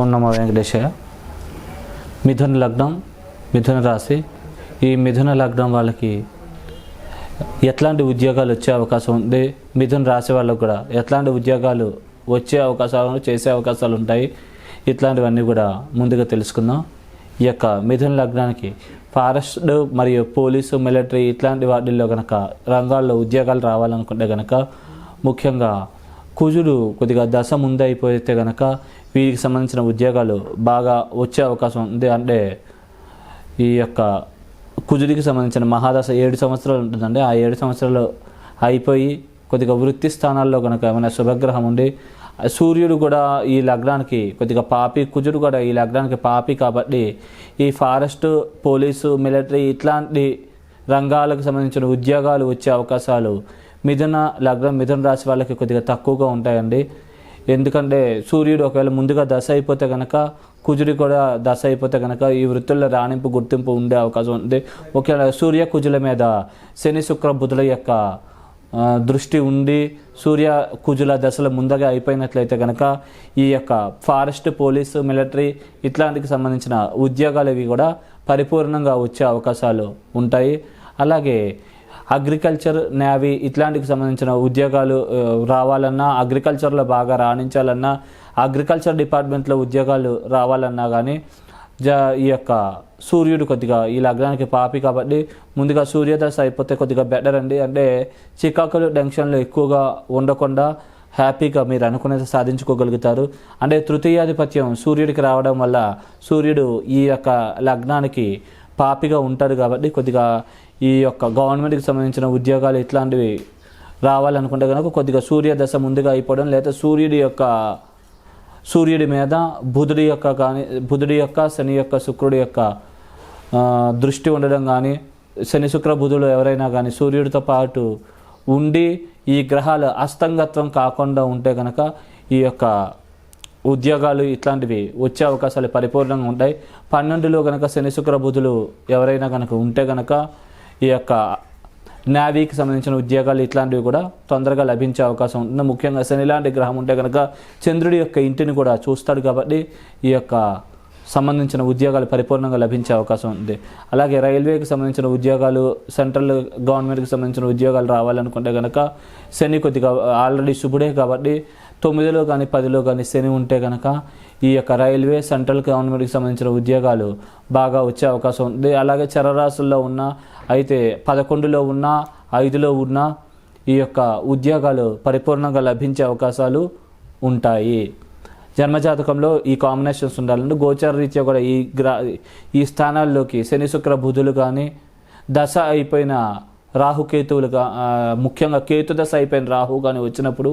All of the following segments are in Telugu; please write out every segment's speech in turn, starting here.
ఓం నమ వెంకటేశయ మిథున లగ్నం మిథున రాశి. ఈ మిథున లగ్నం వాళ్ళకి ఎట్లాంటి ఉద్యోగాలు వచ్చే అవకాశం ఉంది? మిథున రాశి వాళ్ళకు కూడా ఎట్లాంటి ఉద్యోగాలు వచ్చే అవకాశాలు చేసే అవకాశాలు ఉంటాయి? ఇట్లాంటివన్నీ కూడా ముందుగా తెలుసుకుందాం. ఈ యొక్క మిథున లగ్నానికి ఫారెస్ట్ మరియు పోలీసు మిలిటరీ ఇట్లాంటి వాటిల్లో కనుక రంగాల్లో ఉద్యోగాలు రావాలనుకుంటే కనుక ముఖ్యంగా కుజుడు కొద్దిగా దశ ముందు అయిపోతే కనుక వీరికి సంబంధించిన ఉద్యోగాలు బాగా వచ్చే అవకాశం ఉంది అంటే ఈ యొక్క కుజుడికి సంబంధించిన మహాదశ ఏడు సంవత్సరాలు ఉంటుందండి. ఆ ఏడు సంవత్సరాలు అయిపోయి కొద్దిగా వృత్తి స్థానాల్లో కనుక ఏమైనా శుభగ్రహం ఉండి సూర్యుడు కూడా ఈ లగ్నానికి కొద్దిగా పాపి కుజుడు కూడా ఈ లగ్నానికి పాపి కాబట్టి ఈ ఫారెస్ట్ పోలీసు మిలిటరీ ఇట్లాంటి రంగాలకు సంబంధించిన ఉద్యోగాలు వచ్చే అవకాశాలు మిథున లగ్నం మిథున రాశి వాళ్ళకి కొద్దిగా తక్కువగా ఉంటాయండి. ఎందుకంటే సూర్యుడు ఒకవేళ ముందుగా దశ అయిపోతే కనుక కుజుడి కూడా దశ అయిపోతే కనుక ఈ వృత్తుల్లో రాణింపు గుర్తింపు ఉండే అవకాశం ఉంది. ఒకవేళ సూర్య కుజుల మీద శని శుక్ర బుధుల యొక్క దృష్టి ఉండి సూర్య కుజుల దశలు ముందుగా అయిపోయినట్లయితే కనుక ఈ యొక్క ఫారెస్ట్ పోలీసు మిలిటరీ ఇట్లాంటికి సంబంధించిన ఉద్యోగాలు ఇవి కూడా పరిపూర్ణంగా వచ్చే అవకాశాలు ఉంటాయి. అలాగే అగ్రికల్చర్ నేవీ ఇట్లాంటికి సంబంధించిన ఉద్యోగాలు రావాలన్నా అగ్రికల్చర్లో బాగా రాణించాలన్నా అగ్రికల్చర్ డిపార్ట్మెంట్లో ఉద్యోగాలు రావాలన్నా కానీ జ ఈ యొక్క సూర్యుడు కొద్దిగా ఈ లగ్నానికి పాపి కాబట్టి ముందుగా సూర్యోదశ అయిపోతే కొద్దిగా బెటర్ అండి. అంటే చికాకులు టెన్షన్లు ఎక్కువగా ఉండకుండా హ్యాపీగా మీరు అనుకునేది సాధించుకోగలుగుతారు. అంటే తృతీయాధిపత్యం సూర్యుడికి రావడం వల్ల సూర్యుడు ఈ యొక్క లగ్నానికి పాపిగా ఉంటారు కాబట్టి కొద్దిగా ఈ యొక్క గవర్నమెంట్కి సంబంధించిన ఉద్యోగాలు ఇట్లాంటివి రావాలనుకుంటే కనుక కొద్దిగా సూర్యదశ ముందుగా అయిపోవడం లేదా సూర్యుడి యొక్క సూర్యుడి మీద బుధుడి యొక్క కానీ బుధుడి యొక్క శని యొక్క శుక్రుడి యొక్క దృష్టి ఉండడం కానీ శని శుక్ర బుధుడు ఎవరైనా కానీ సూర్యుడితో పాటు ఉండి ఈ గ్రహాలు అస్తంగత్వం కాకుండా ఉంటే కనుక ఈ యొక్క ఉద్యోగాలు ఇట్లాంటివి వచ్చే అవకాశాలు పరిపూర్ణంగా ఉంటాయి. పన్నెండులో కనుక శని శుక్ర బుధులు ఎవరైనా కనుక ఉంటే కనుక ఈ యొక్క నావీకి సంబంధించిన ఉద్యోగాలు ఇట్లాంటివి కూడా తొందరగా లభించే అవకాశం ఉంటుంది. ముఖ్యంగా శని లాంటి గ్రహం ఉంటే కనుక చంద్రుడి యొక్క ఇంటిని కూడా చూస్తాడు కాబట్టి ఈ యొక్క సంబంధించిన ఉద్యోగాలు పరిపూర్ణంగా లభించే అవకాశం ఉంది. అలాగే రైల్వేకి సంబంధించిన ఉద్యోగాలు సెంట్రల్ గవర్నమెంట్కి సంబంధించిన ఉద్యోగాలు రావాలనుకుంటే కనుక శని కొద్దిగా ఆల్రెడీ శుభుడే కాబట్టి తొమ్మిదిలో కానీ పదిలో కానీ శని ఉంటే కనుక ఈ యొక్క రైల్వే సెంట్రల్ గవర్నమెంట్కి సంబంధించిన ఉద్యోగాలు బాగా వచ్చే అవకాశం ఉంది. అలాగే చరరాశుల్లో ఉన్న అయితే పదకొండులో ఉన్న ఐదులో ఉన్న ఈ యొక్క ఉద్యోగాలు పరిపూర్ణంగా లభించే అవకాశాలు ఉంటాయి. జన్మజాతకంలో ఈ కాంబినేషన్స్ ఉండాలంటే గోచార రీత్యా కూడా ఈ గ్రా ఈ స్థానాల్లోకి శని శుక్ర బుధులు కానీ దశ అయిపోయిన రాహుకేతువులు ముఖ్యంగా కేతు దశ అయిపోయిన రాహు కానీ వచ్చినప్పుడు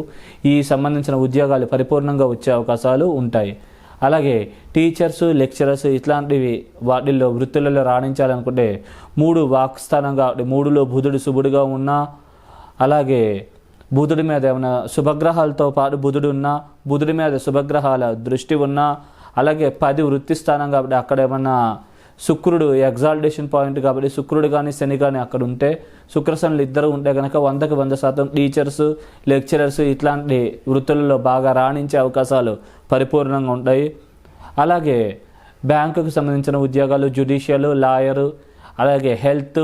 ఈ సంబంధించిన ఉద్యోగాలు పరిపూర్ణంగా వచ్చే అవకాశాలు ఉంటాయి. అలాగే టీచర్స్ లెక్చరర్స్ ఇట్లాంటివి వాటిల్లో వృత్తులలో రాణించాలనుకుంటే మూడు వాక్స్థానం కాబట్టి మూడులో బుధుడు శుభుడుగా ఉన్నా అలాగే బుధుడి మీద ఏమైనా శుభగ్రహాలతో పాటు బుధుడు ఉన్నా బుధుడి మీద శుభగ్రహాల దృష్టి ఉన్నా అలాగే పది వృత్తి స్థానం కాబట్టి అక్కడ ఏమన్నా శుక్రుడు ఎగ్జాల్టేషన్ పాయింట్ కాబట్టి శుక్రుడు కానీ శని కానీ అక్కడ ఉంటే శుక్రశనులు ఇద్దరు ఉంటే కనుక వందకి వంద శాతం టీచర్స్ లెక్చరర్స్ ఇట్లాంటి వృత్తులలో బాగా రాణించే అవకాశాలు పరిపూర్ణంగా ఉంటాయి. అలాగే బ్యాంకుకు సంబంధించిన ఉద్యోగాలు జ్యుడిషియల్ లాయరు అలాగే హెల్త్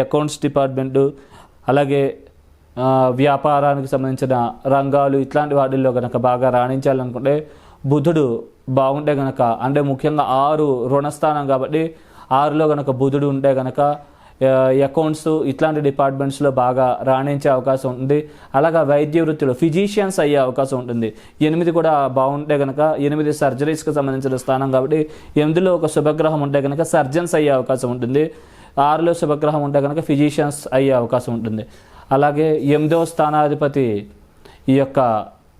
అకౌంట్స్ డిపార్ట్మెంటు అలాగే వ్యాపారానికి సంబంధించిన రంగాలు ఇట్లాంటి వాటిల్లో కనుక బాగా రాణించాలనుకుంటే బుధుడు బాగుంటే కనుక అంటే ముఖ్యంగా ఆరు రుణస్థానం కాబట్టి ఆరులో కనుక బుధుడు ఉంటే కనుక అకౌంట్స్ ఇట్లాంటి డిపార్ట్మెంట్స్లో బాగా రాణించే అవకాశం ఉంది అలాగా వైద్య వృత్తిలో ఫిజీషియన్స్ అయ్యే అవకాశం ఉంటుంది. ఎనిమిది కూడా బాగుంటే కనుక ఎనిమిది సర్జరీస్కి సంబంధించిన స్థానం కాబట్టి ఎనిమిదిలో ఒక శుభగ్రహం ఉంటే కనుక సర్జన్స్ అయ్యే అవకాశం ఉంటుంది. ఆరులో శుభగ్రహం ఉంటే కనుక ఫిజీషియన్స్ అయ్యే అవకాశం ఉంటుంది. అలాగే ఎనిమిదవ స్థానాధిపతి ఈ యొక్క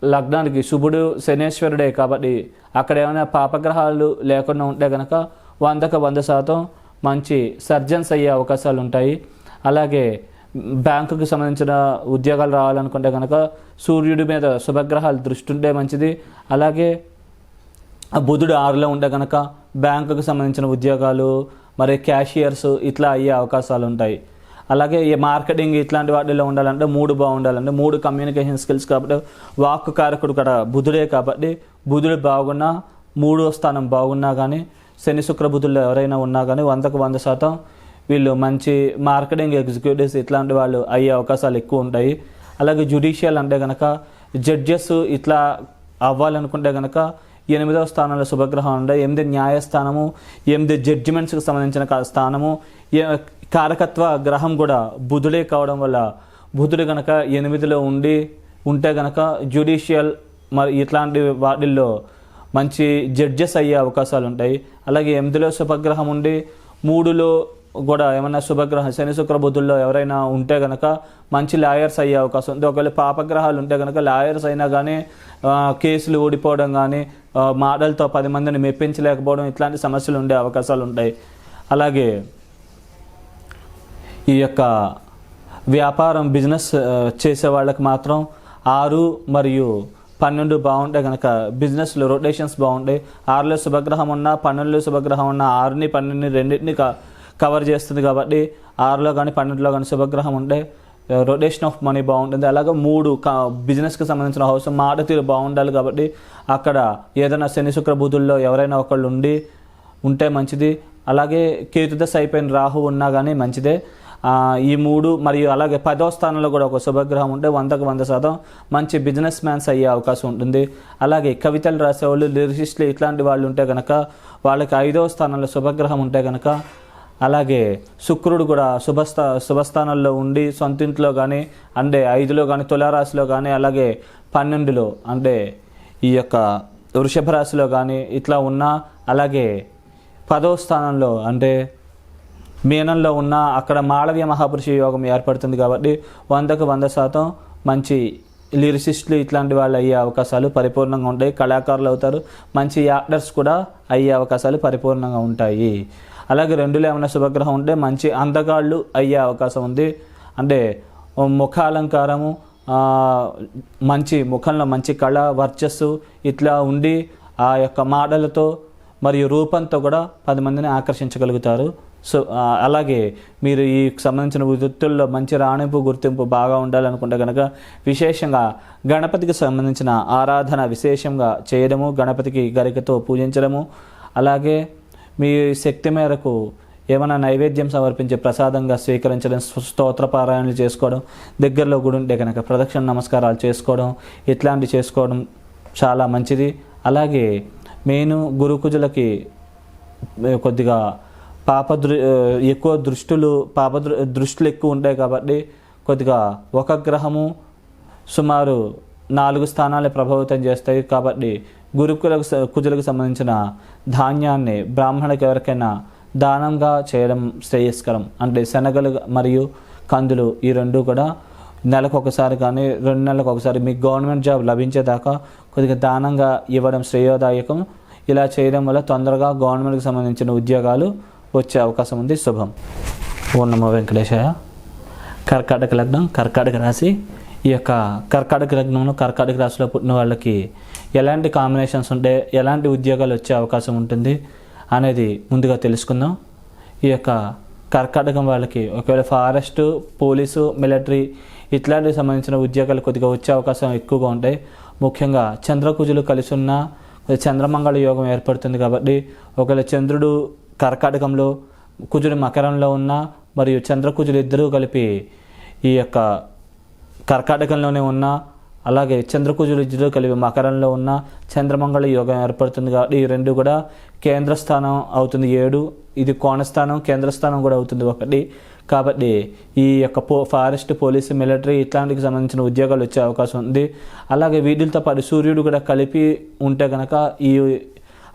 లగ్నానికి శుభుడు శనేశ్వరుడే కాబట్టి అక్కడ ఏమైనా పాపగ్రహాలు లేకుండా ఉంటే కనుక వందకు వంద శాతం మంచి సర్జన్స్ అయ్యే అవకాశాలు ఉంటాయి. అలాగే బ్యాంకుకి సంబంధించిన ఉద్యోగాలు రావాలనుకుంటే కనుక సూర్యుడి మీద శుభగ్రహాలు దృష్టి ఉంటే మంచిది. అలాగే బుధుడు ఆరులో ఉంటే కనుక బ్యాంకుకు సంబంధించిన ఉద్యోగాలు మరి క్యాషియర్స్ ఇట్లా అయ్యే అవకాశాలు ఉంటాయి. అలాగే ఈ మార్కెటింగ్ ఇట్లాంటి వాటిలో ఉండాలంటే మూడు బాగుండాలంటే మూడు కమ్యూనికేషన్ స్కిల్స్ కాబట్టి వాక్ కారకుడు కూడా బుధుడే కాబట్టి బుధుడు బాగున్నా మూడో స్థానం బాగున్నా కానీ శని శుక్ర బుధుల్లో ఎవరైనా ఉన్నా కానీ వందకు వంద శాతం వీళ్ళు మంచి మార్కెటింగ్ ఎగ్జిక్యూటివ్స్ ఇట్లాంటి వాళ్ళు అయ్యే అవకాశాలు ఎక్కువ ఉంటాయి. అలాగే జ్యుడిషియల్ అంటే కనుక జడ్జెస్ ఇట్లా అవ్వాలనుకుంటే కనుక ఎనిమిదవ స్థానంలో శుభగ్రహం ఉండే ఎనిమిది న్యాయస్థానము ఎనిమిది జడ్జిమెంట్స్కి సంబంధించిన స్థానము ఏ- కారకత్వ గ్రహం కూడా బుధుడే కావడం వల్ల బుధుడు కనుక ఎనిమిదిలో ఉండి ఉంటే కనుక జ్యుడిషియల్ మరి ఇట్లాంటి వాటిల్లో మంచి జడ్జెస్ అయ్యే అవకాశాలు ఉంటాయి. అలాగే ఎనిమిదిలో శుభగ్రహం ఉండి మూడులో కూడా ఏమైనా శుభగ్రహం శని శుక్ర బుద్ధుల్లో ఎవరైనా ఉంటే కనుక మంచి లాయర్స్ అయ్యే అవకాశం ఉంది. ఒకవేళ పాపగ్రహాలు ఉంటే కనుక లాయర్స్ అయినా కానీ కేసులు ఓడిపోవడం కానీ మాటలతో పది మందిని మెప్పించలేకపోవడం ఇట్లాంటి సమస్యలు ఉండే అవకాశాలు ఉంటాయి. అలాగే ఈ యొక్క వ్యాపారం బిజినెస్ చేసే వాళ్ళకి మాత్రం ఆరు మరియు పన్నెండు బాగుంటే కనుక బిజినెస్లో రొటేషన్స్ బాగుంటాయి ఆరులో శుభగ్రహం ఉన్నా పన్నెండులో శుభగ్రహం ఉన్నా ఆరుని పన్నెండుని రెండింటిని క- కవర్ చేస్తుంది కాబట్టి ఆరులో కానీ పన్నెండులో కానీ శుభగ్రహం ఉంటే రొటేషన్ ఆఫ్ మనీ బాగుంటుంది. అలాగే మూడు క బిజినెస్కి సంబంధించిన హౌస్ మాట తీరు బాగుండాలి కాబట్టి అక్కడ ఏదైనా శని శుక్ర బుధుల్లో ఎవరైనా ఒకళ్ళు ఉండి ఉంటే మంచిది. అలాగే కేతుదశ అయిపోయిన రాహు ఉన్నా కానీ మంచిదే. ఈ మూడు మరియు అలాగే పదో స్థానంలో కూడా ఒక శుభగ్రహం ఉంటే వందకు వంద శాతం మంచి బిజినెస్ మ్యాన్స్ అయ్యే అవకాశం ఉంటుంది. అలాగే కవితలు రాసేవాళ్ళు లిరిసిస్టులు ఇట్లాంటి వాళ్ళు ఉంటే కనుక వాళ్ళకి ఐదవ స్థానంలో శుభగ్రహం ఉంటే కనుక అలాగే శుక్రుడు కూడా శుభస్థా శుభస్థానంలో ఉండి సొంతింట్లో కానీ అంటే ఐదులో కానీ తులారాశిలో కానీ అలాగే పన్నెండులో అంటే ఈ యొక్క వృషభ రాశిలో కానీ ఇట్లా ఉన్నా అలాగే పదవ స్థానంలో అంటే మీనంలో ఉన్న అక్కడ మాళవ్య మహాపురుష యోగం ఏర్పడుతుంది కాబట్టి వందకు వంద శాతం మంచి లిరిసిస్టులు ఇట్లాంటి వాళ్ళు అయ్యే అవకాశాలు పరిపూర్ణంగా ఉంటాయి. కళాకారులు అవుతారు. మంచి యాక్టర్స్ కూడా అయ్యే అవకాశాలు పరిపూర్ణంగా ఉంటాయి. అలాగే రెండులో ఏమైనా శుభగ్రహం ఉంటే మంచి అందగాళ్ళు అయ్యే అవకాశం ఉంది. అంటే ముఖాలంకారము మంచి ముఖంలో మంచి కళ వర్చస్సు ఇట్లా ఉండి ఆ యొక్క మాటలతో మరియు రూపంతో కూడా పది మందిని ఆకర్షించగలుగుతారు. సో అలాగే మీరు ఈ సంబంధించిన వృత్తుల్లో మంచి రాణింపు గుర్తింపు బాగా ఉండాలనుకుంటే కనుక విశేషంగా గణపతికి సంబంధించిన ఆరాధన విశేషంగా చేయడము గణపతికి గరికతో పూజించడము అలాగే మీ శక్తి మేరకు ఏమైనా నైవేద్యం సమర్పించి ప్రసాదంగా స్వీకరించడం స్తోత్రపారాయణలు చేసుకోవడం దగ్గరలో గుడి ఉంటే కనుక ప్రదక్షిణ నమస్కారాలు చేసుకోవడం ఇట్లాంటి చేసుకోవడం చాలా మంచిది. అలాగే మెయిన్ గురుకుజులకి కొద్దిగా పాప దృ ఎక్కువ దృష్టులు పాప దృష్టిలు ఎక్కువ ఉంటాయి కాబట్టి కొద్దిగా ఒక గ్రహము సుమారు నాలుగు స్థానాలు ప్రభావితం చేస్తాయి కాబట్టి గురుకులకు కుజులకు సంబంధించిన ధాన్యాన్ని బ్రాహ్మణులకు ఎవరికైనా దానంగా చేయడం శ్రేయస్కరం. అంటే శనగలు మరియు కందులు ఈ రెండు కూడా నెలకు ఒకసారి కానీ రెండు నెలలకు ఒకసారి మీకు గవర్నమెంట్ జాబ్ లభించేదాకా కొద్దిగా దానంగా ఇవ్వడం శ్రేయోదాయకం. ఇలా చేయడం వల్ల తొందరగా గవర్నమెంట్కి సంబంధించిన ఉద్యోగాలు వచ్చే అవకాశం ఉంది. శుభం. ఓం నమో వెంకటేశాయ. కర్కాటక లగ్నం కర్కాటక రాశి. ఈ యొక్క కర్కాటక లగ్నంలో కర్కాటక రాశిలో పుట్టిన వాళ్ళకి ఎలాంటి కాంబినేషన్స్ ఉంటే ఎలాంటి ఉద్యోగాలు వచ్చే అవకాశం ఉంటుంది అనేది ముందుగా తెలుసుకుందాం. ఈ యొక్క కర్కాటకం వాళ్ళకి ఒకవేళ ఫారెస్ట్ పోలీసు మిలిటరీ ఇట్లాంటివి సంబంధించిన ఉద్యోగాలు కొద్దిగా వచ్చే అవకాశం ఎక్కువగా ఉంటాయి. ముఖ్యంగా చంద్రకుజులు కలిసి ఉన్న చంద్రమంగళ యోగం ఏర్పడుతుంది కాబట్టి ఒకవేళ చంద్రుడు కర్కాటకంలో కుజుడు మకరంలో ఉన్న మరియు చంద్రకుజులు ఇద్దరూ కలిపి ఈ యొక్క కర్కాటకంలోనే ఉన్న అలాగే చంద్రకుజులు ఇద్దరు కలిపి మకరంలో ఉన్న చంద్రమంగళ యోగం ఏర్పడుతుంది కాబట్టి ఈ రెండు కూడా కేంద్ర స్థానం అవుతుంది. ఏడు ఇది కోణస్థానం కేంద్రస్థానం కూడా అవుతుంది ఒకటి. కాబట్టి ఈ యొక్క పో ఫారెస్ట్ పోలీసు మిలిటరీ ఇట్లాంటికి సంబంధించిన ఉద్యోగాలు వచ్చే అవకాశం ఉంది. అలాగే వీటితో పాటు సూర్యుడు కూడా కలిపి ఉంటే కనుక ఈ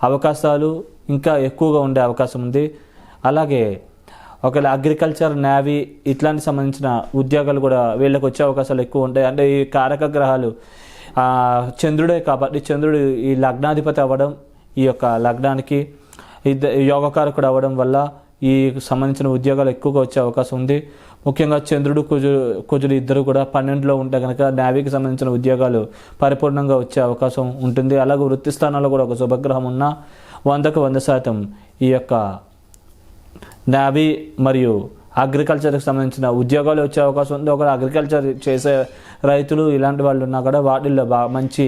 అవకాశాలు ఇంకా ఎక్కువగా ఉండే అవకాశం ఉంది. అలాగే ఒకవేళ అగ్రికల్చర్ నేవీ ఇట్లాంటి సంబంధించిన ఉద్యోగాలు కూడా వీళ్ళకి వచ్చే అవకాశాలు ఎక్కువ ఉంటాయి. అంటే ఈ కారక గ్రహాలు చంద్రుడే కాబట్టి చంద్రుడు ఈ లగ్నాధిపతి అవ్వడం ఈ యొక్క లగ్నానికి యోగకారకుడు అవ్వడం వల్ల ఈ సంబంధించిన ఉద్యోగాలు ఎక్కువగా వచ్చే అవకాశం ఉంది. ముఖ్యంగా చంద్రుడు కుజు కుజుడు ఇద్దరు కూడా పన్నెండులో ఉంటే కనుక నేవీకి సంబంధించిన ఉద్యోగాలు పరిపూర్ణంగా వచ్చే అవకాశం ఉంటుంది. అలాగే వృత్తి స్థానాల్లో కూడా ఒక శుభగ్రహం ఉన్నా వందకు వంద శాతం ఈ యొక్క నావీ మరియు అగ్రికల్చర్కి సంబంధించిన ఉద్యోగాలు వచ్చే అవకాశం ఉంది. ఒకవేళ అగ్రికల్చర్ చేసే రైతులు ఇలాంటి వాళ్ళు ఉన్నా కూడా వాటిల్లో బాగా మంచి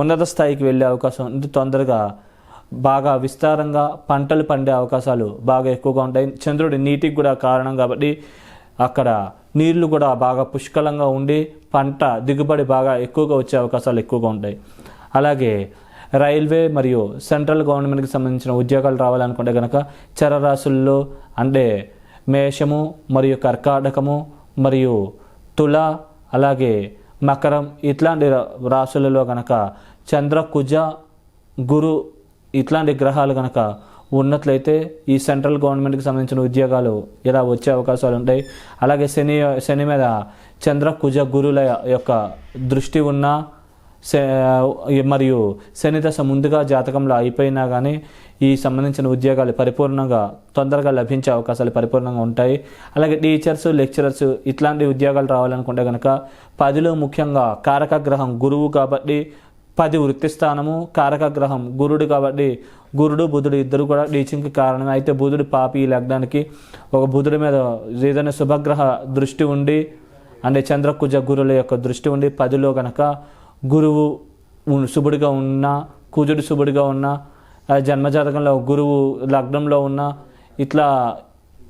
ఉన్నత స్థాయికి వెళ్ళే అవకాశం ఉంది. తొందరగా బాగా విస్తారంగా పంటలు పండే అవకాశాలు బాగా ఎక్కువగా ఉంటాయి. చంద్రుడి నీటికి కూడా కారణం కాబట్టి అక్కడ నీళ్ళు కూడా బాగా పుష్కలంగా ఉండి పంట దిగుబడి బాగా ఎక్కువగా వచ్చే అవకాశాలు ఎక్కువగా ఉంటాయి. అలాగే రైల్వే మరియు సెంట్రల్ గవర్నమెంట్కి సంబంధించిన ఉద్యోగాలు రావాలనుకుంటే కనుక చరరాశుల్లో అంటే మేషము మరియు కర్కాటకము మరియు తుల అలాగే మకరం ఇట్లాంటి రా- రాశులలో కనుక చంద్ర కుజ గురు ఇట్లాంటి గ్రహాలు కనుక ఉన్నట్లయితే ఈ సెంట్రల్ గవర్నమెంట్కి సంబంధించిన ఉద్యోగాలు ఇలా వచ్చే అవకాశాలు ఉంటాయి. అలాగే శని శని మీద చంద్ర కుజ గురుల యొక్క దృష్టి ఉన్న మరియు శని దశ ముందుగా జాతకంలో అయిపోయినా కానీ ఈ సంబంధించిన ఉద్యోగాలు పరిపూర్ణంగా తొందరగా లభించే అవకాశాలు పరిపూర్ణంగా ఉంటాయి. అలాగే టీచర్స్ లెక్చరర్స్ ఇట్లాంటి ఉద్యోగాలు రావాలనుకుంటే కనుక పదిలో ముఖ్యంగా కారక గ్రహం గురువు కాబట్టి పది వృత్తి స్థానము కారక గ్రహం గురుడు కాబట్టి గురుడు బుధుడు ఇద్దరు కూడా టీచింగ్కి కారణమే. అయితే బుధుడు పాపి ఈ లగ్నానికి ఒక బుధుడి మీద ఏదైనా శుభగ్రహ దృష్టి ఉండి అంటే చంద్రకుజ గురుల యొక్క దృష్టి ఉండి పదిలో కనుక గురువు శుభుడిగా ఉన్న కుజుడు శుభుడిగా ఉన్న జన్మజాతకంలో గురువు లగ్నంలో ఉన్న ఇట్లా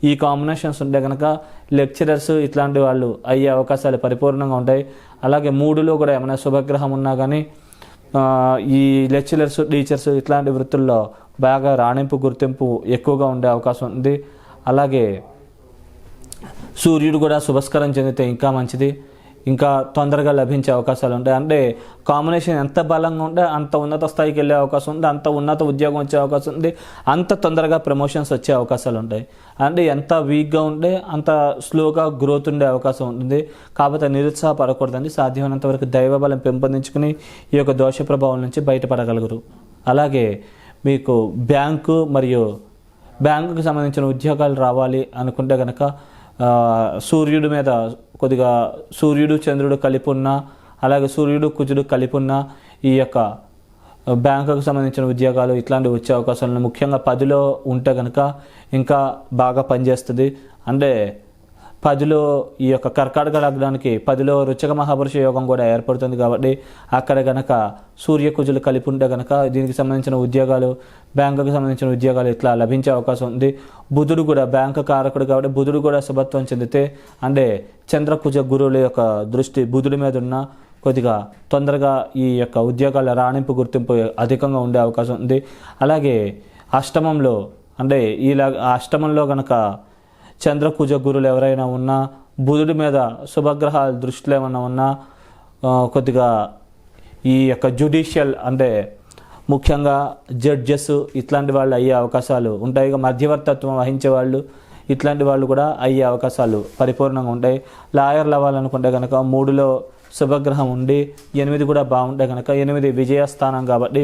ఈ కాంబినేషన్స్ ఉంటే కనుక లెక్చరర్స్ ఇట్లాంటి వాళ్ళు అయ్యే అవకాశాలు పరిపూర్ణంగా ఉంటాయి. అలాగే మూడులో కూడా ఏమైనా శుభగ్రహం ఉన్నా కానీ ఈ లెక్చరర్స్ టీచర్స్ ఇట్లాంటి వృత్తుల్లో బాగా రాణింపు గుర్తింపు ఎక్కువగా ఉండే అవకాశం ఉంది. అలాగే సూర్యుడు కూడా శుభస్కరం చెందితే ఇంకా మంచిది. ఇంకా తొందరగా లభించే అవకాశాలు ఉంటాయి. అంటే కాంబినేషన్ ఎంత బలంగా ఉంటే అంత ఉన్నత స్థాయికి వెళ్ళే అవకాశం ఉంది అంత ఉన్నత ఉద్యోగం వచ్చే అవకాశం ఉంది అంత తొందరగా ప్రమోషన్స్ వచ్చే అవకాశాలు ఉంటాయి. అంటే ఎంత వీక్గా ఉంటే అంత స్లోగా గ్రోత్ ఉండే అవకాశం ఉంటుంది. కాకపోతే నిరుత్సాహపడకూడదండి. సాధ్యమైనంత వరకు దైవబలం పెంపొందించుకుని ఈ యొక్క దోష ప్రభావం నుంచి బయటపడగలుగురు. అలాగే మీకు బ్యాంకు మరియు బ్యాంకుకు సంబంధించిన ఉద్యోగాలు రావాలి అనుకుంటే కనుక సూర్యుడి మీద కొద్దిగా సూర్యుడు చంద్రుడు కలిపి ఉన్న అలాగే సూర్యుడు కుజుడు కలిపి ఉన్న ఈ యొక్క బ్యాంకుకు సంబంధించిన ఉద్యోగాలు ఇట్లాంటివి వచ్చే అవకాశాలను ముఖ్యంగా పదిలో ఉంటే కనుక ఇంకా బాగా పనిచేస్తుంది. అంటే పదిలో ఈ యొక్క కర్కాటక లగ్నానికి పదిలో రుచక మహాపురుష యోగం కూడా ఏర్పడుతుంది కాబట్టి అక్కడ గనక సూర్యకుజులు కలిపి ఉంటే గనక దీనికి సంబంధించిన ఉద్యోగాలు బ్యాంకుకి సంబంధించిన ఉద్యోగాలు ఇట్లా లభించే అవకాశం ఉంది. బుధుడు కూడా బ్యాంకు కారకుడు కాబట్టి బుధుడు కూడా శుభత్వం చెందితే అంటే చంద్రకుజ గురువుల యొక్క దృష్టి బుధుడి మీద ఉన్న కొద్దిగా తొందరగా ఈ యొక్క ఉద్యోగాల రాణింపు గుర్తింపు అధికంగా ఉండే అవకాశం ఉంది. అలాగే అష్టమంలో అంటే ఈ అష్టమంలో గనక చంద్రకుజ గురులు ఎవరైనా ఉన్నా బుధుడి మీద శుభగ్రహాల దృష్టిలో ఏమైనా ఉన్నా కొద్దిగా ఈ యొక్క జ్యుడిషియల్ అంటే ముఖ్యంగా జడ్జెస్ ఇట్లాంటి వాళ్ళు అయ్యే అవకాశాలు ఉంటాయి. ఇక మధ్యవర్తత్వం వహించే వాళ్ళు ఇట్లాంటి వాళ్ళు కూడా అయ్యే అవకాశాలు పరిపూర్ణంగా ఉంటాయి. లాయర్లు అవ్వాలనుకుంటే కనుక మూడులో శుభగ్రహం ఉండి ఎనిమిది కూడా బాగుంటే కనుక ఎనిమిది విజయస్థానం కాబట్టి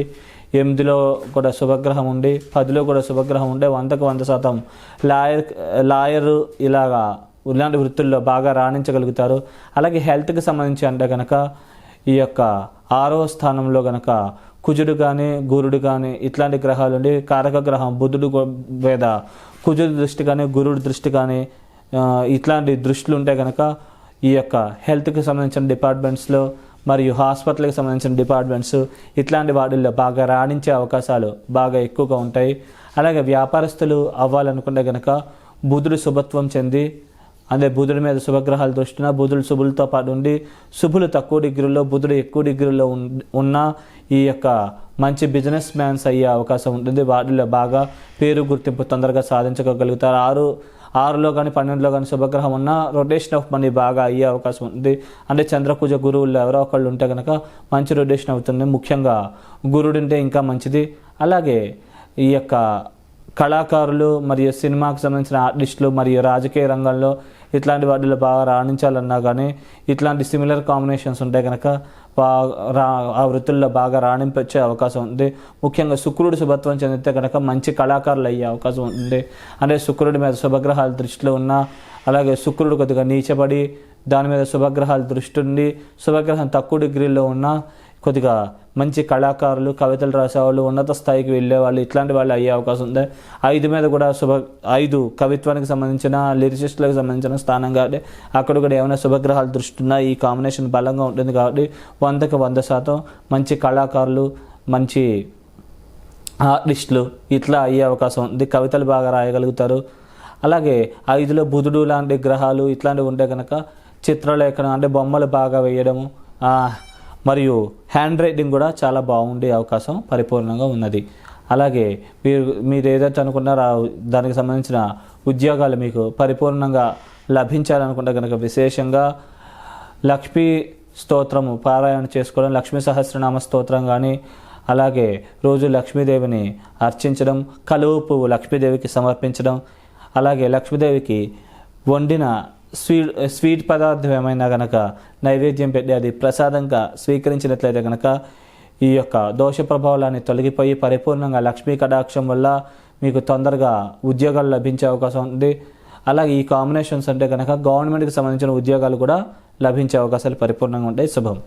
ఎనిమిదిలో కూడా శుభగ్రహం ఉండి పదిలో కూడా శుభగ్రహం ఉండే వందకు వంద శాతం లాయర్ లాయరు ఇలాగా ఇలాంటి వృత్తుల్లో బాగా రాణించగలుగుతారు. అలాగే హెల్త్కి సంబంధించి అంటే కనుక ఈ యొక్క ఆరో స్థానంలో గనక కుజుడు కానీ గురుడు కానీ ఇట్లాంటి గ్రహాలు ఉండి కారక గ్రహం బుధుడు గో- మీద కుజుడు దృష్టి కానీ గురుడు దృష్టి కానీ ఇట్లాంటి దృష్టిలు ఉంటే కనుక ఈ యొక్క హెల్త్కి సంబంధించిన డిపార్ట్మెంట్స్లో మరియు హాస్పిటల్కి సంబంధించిన డిపార్ట్మెంట్స్ ఇట్లాంటి వాటిల్లో బాగా రాణించే అవకాశాలు బాగా ఎక్కువగా ఉంటాయి. అలాగే వ్యాపారస్తులు అవ్వాలనుకుంటే కనుక బుధుడు శుభత్వం చెంది అదే బుధుడి మీద శుభగ్రహాలు దృష్టిన బుధుడు శుభులతో పాటు ఉండి శుభులు తక్కువ డిగ్రీలో బుధుడు ఎక్కువ డిగ్రీలో ఉన్న ఈ యొక్క మంచి బిజినెస్ మ్యాన్స్ అయ్యే అవకాశం ఉంటుంది. వాటిలో బాగా పేరు గుర్తింపు తొందరగా సాధించగలుగుతారు ఆరు ఆరులో కానీ పన్నెండులో కానీ శుభగ్రహం ఉన్న రొటేషన్ ఆఫ్ మనీ బాగా అయ్యే అవకాశం ఉంది. అంటే చంద్రపూజ గురువుల్లో ఎవరో ఒకళ్ళు ఉంటే కనుక మంచి రొటేషన్ అవుతుంది. ముఖ్యంగా గురుడు ఉంటే ఇంకా మంచిది. అలాగే ఈ యొక్క కళాకారులు మరియు సినిమాకు సంబంధించిన ఆర్టిస్టులు మరియు రాజకీయ రంగంలో ఇట్లాంటి వాటిలో బాగా రాణించాలన్నా కానీ ఇట్లాంటి సిమిలర్ కాంబినేషన్స్ ఉంటే కనుక రా ఆ వృత్తుల్లో బాగా రాణింపొచ్చే అవకాశం ఉంది. ముఖ్యంగా శుక్రుడు శుభత్వం చెందితే కనుక మంచి కళాకారులు అయ్యే అవకాశం ఉంది. అంటే శుక్రుడి మీద శుభగ్రహాలు దృష్టిలో ఉన్న అలాగే శుక్రుడు కొద్దిగా నీచబడి దాని మీద శుభగ్రహాలు దృష్టి ఉండి శుభగ్రహం తక్కువ డిగ్రీలో ఉన్న కొద్దిగా మంచి కళాకారులు కవితలు రాసేవాళ్ళు ఉన్నత స్థాయికి వెళ్ళే వాళ్ళు ఇట్లాంటి వాళ్ళు అయ్యే అవకాశం ఉంది. ఐదు మీద కూడా శుభ ఐదు కవిత్వానికి సంబంధించిన లిరిసిస్టులకు సంబంధించిన స్థానం కాబట్టి అక్కడ కూడా ఏమైనా శుభగ్రహాలు దృష్టి ఉన్నా ఈ కాంబినేషన్ బలంగా ఉంటుంది కాబట్టి వందకి వంద శాతం మంచి కళాకారులు మంచి ఆర్టిస్టులు ఇట్లా అయ్యే అవకాశం ఉంది. కవితలు బాగా రాయగలుగుతారు. అలాగే ఐదులో బుధుడు లాంటి గ్రహాలు ఇట్లాంటివి ఉంటే కనుక చిత్రలేఖనం అంటే బొమ్మలు బాగా వేయడము మరియు హ్యాండ్ రైటింగ్ కూడా చాలా బాగుండే అవకాశం పరిపూర్ణంగా ఉన్నది. అలాగే మీరు మీరు ఏదైతే అనుకున్నారో దానికి సంబంధించిన ఉద్యోగాలు మీకు పరిపూర్ణంగా లభించాలనుకుంటే కనుక విశేషంగా లక్ష్మీ స్తోత్రము పారాయణ చేసుకోవడం లక్ష్మీ సహస్రనామ స్తోత్రం కానీ అలాగే రోజు లక్ష్మీదేవిని అర్చించడం కలువు పువ్వు లక్ష్మీదేవికి సమర్పించడం అలాగే లక్ష్మీదేవికి వండిన స్వీట్ స్వీట్ పదార్థం ఏమైనా గనక నైవేద్యం పెట్టి అది ప్రసాదంగా స్వీకరించినట్లయితే గనక ఈ యొక్క దోష ప్రభావాలన్నీ తొలగిపోయి పరిపూర్ణంగా లక్ష్మీ కటాక్షం వల్ల మీకు తొందరగా ఉద్యోగాలు లభించే అవకాశం ఉంది. అలాగే ఈ కాంబినేషన్స్ అంటే కనుక గవర్నమెంట్కి సంబంధించిన ఉద్యోగాలు కూడా లభించే అవకాశాలు పరిపూర్ణంగా ఉంటాయి. శుభం.